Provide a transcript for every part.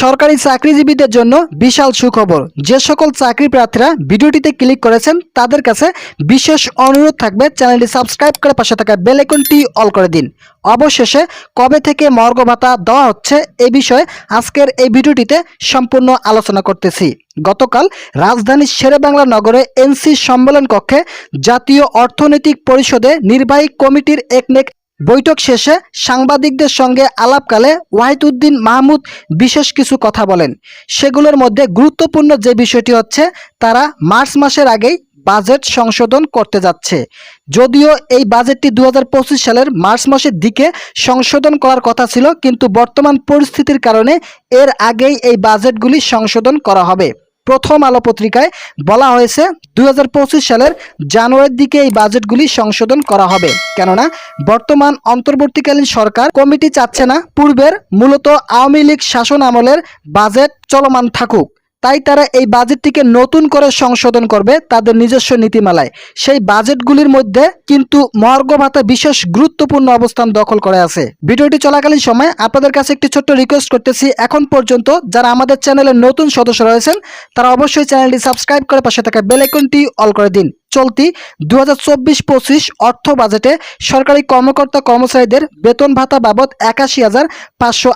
সরকারি চাকরিজীবীদের জন্য বিশাল সুখবর। যে সকল চাকরি প্রার্থীরা ভিডিওটিতে ক্লিক করেছেন, তাদের কাছে বিশেষ অনুরোধ থাকবে, চ্যানেলটি সাবস্ক্রাইব করে পাশে থাকা বেল আইকনটি অল করে দিন। অবশেষে, কবে থেকে মর্গ ভাতা দেওয়া হচ্ছে এ বিষয়ে আজকের এই ভিডিওটিতে সম্পূর্ণ আলোচনা করতেছি। গতকাল রাজধানীর শেরেবাংলা নগরে এনসি সম্মেলন কক্ষে জাতীয় অর্থনৈতিক পরিষদে নির্বাহী কমিটির একনেক বৈঠক শেষে সাংবাদিকদের সঙ্গে আলাপকালে ওয়াহিদউদ্দিন মাহমুদ বিশেষ কিছু কথা বলেন। সেগুলোর মধ্যে গুরুত্বপূর্ণ যে বিষয়টি হচ্ছে, তারা মার্চ মাসের আগেই বাজেট সংশোধন করতে যাচ্ছে। যদিও এই বাজেটটি দু হাজার পঁচিশ সালের মার্চ মাসের দিকে সংশোধন করার কথা ছিল, কিন্তু বর্তমান পরিস্থিতির কারণে এর আগেই এই বাজেটগুলি সংশোধন করা হবে। প্রথম আলো পত্রিকায় বলা হয়েছে দুই হাজার পঁচিশ সালের জানুয়ারির দিকে এই বাজেটগুলি সংশোধন করা হবে। কেননা, বর্তমান অন্তর্বর্তীকালীন সরকার কমিটি চাচ্ছে না, পূর্বের মূলত আওয়ামী লীগ শাসন আমলের বাজেট চলমান থাকুক। তাই তারা এই বাজেটটিকে নতুন করে সংশোধন করবে তাদের নিজস্ব নীতিমালায়। সেই বাজেটগুলির মধ্যে কিন্তু মর্গ ভাতা বিশেষ গুরুত্বপূর্ণ অবস্থান দখল করে আছে। ভিডিওটি চলাকালীন সময় আপনাদের কাছে একটি ছোট্ট রিকোয়েস্ট করতেছি। এখন পর্যন্ত যারা আমাদের চ্যানেলের নতুন সদস্য রয়েছেন, তারা অবশ্যই চ্যানেলটি সাবস্ক্রাইব করে পাশে থাকা বেল আইকনটি অল করে দিন। চলতি দু হাজার অর্থ বাজেটে সরকারি কর্মকর্তা কর্মচারীদের বেতন ভাতা বাবদ একাশি হাজার পাঁচশো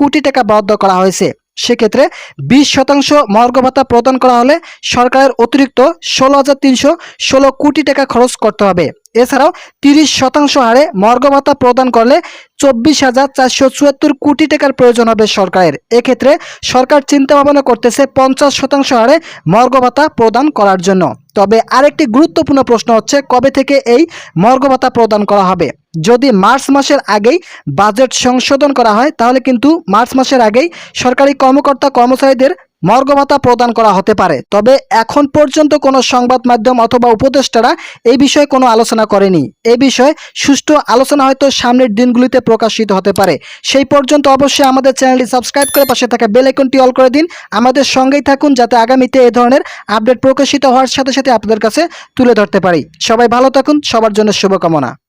কোটি টাকা বরাদ্দ করা হয়েছে। সেক্ষেত্রে বিশ শতাংশ মর্গ ভাতা প্রদান করা হলে সরকারের অতিরিক্ত ষোলো হাজার তিনশো ষোলো কোটি টাকা খরচ করতে হবে। এছাড়াও তিরিশ শতাংশ হারে মর্গ ভাতা প্রদান করলে চব্বিশ হাজার চারশো চুয়াত্তর কোটি টাকার প্রয়োজন হবে সরকারের। এক্ষেত্রে সরকার চিন্তা ভাবনা করতেছে পঞ্চাশ শতাংশ হারে মর্গ ভাতা প্রদান করার জন্য। তবে আরেকটি গুরুত্বপূর্ণ প্রশ্ন হচ্ছে, কবে থেকে এই মর্গ ভাতা প্রদান করা হবে? যদি মার্চ মাসের আগেই বাজেট সংশোধন করা হয়, তাহলে কিন্তু মার্চ মাসের আগেই সরকারি কর্মকর্তা কর্মচারীদের মর্গ ভাতা প্রদান করা হতে পারে। তবে এখন পর্যন্ত কোনো সংবাদ মাধ্যম অথবা উপদেষ্টারা এই বিষয়ে কোনো আলোচনা করেনি। এই বিষয়ে সুষ্ঠু আলোচনা হয়তো সামনের দিনগুলিতে প্রকাশিত হতে পারে। সেই পর্যন্ত অবশ্যই আমাদের চ্যানেলটি সাবস্ক্রাইব করে পাশে থাকা বেল আইকনটি অল করে দিন। আমাদের সঙ্গেই থাকুন যাতে আগামীতে এ ধরনের আপডেট প্রকাশিত হওয়ার সাথে সাথে আপনাদের কাছে তুলে ধরতে পারি। সবাই ভালো থাকুন। সবার জন্য শুভকামনা।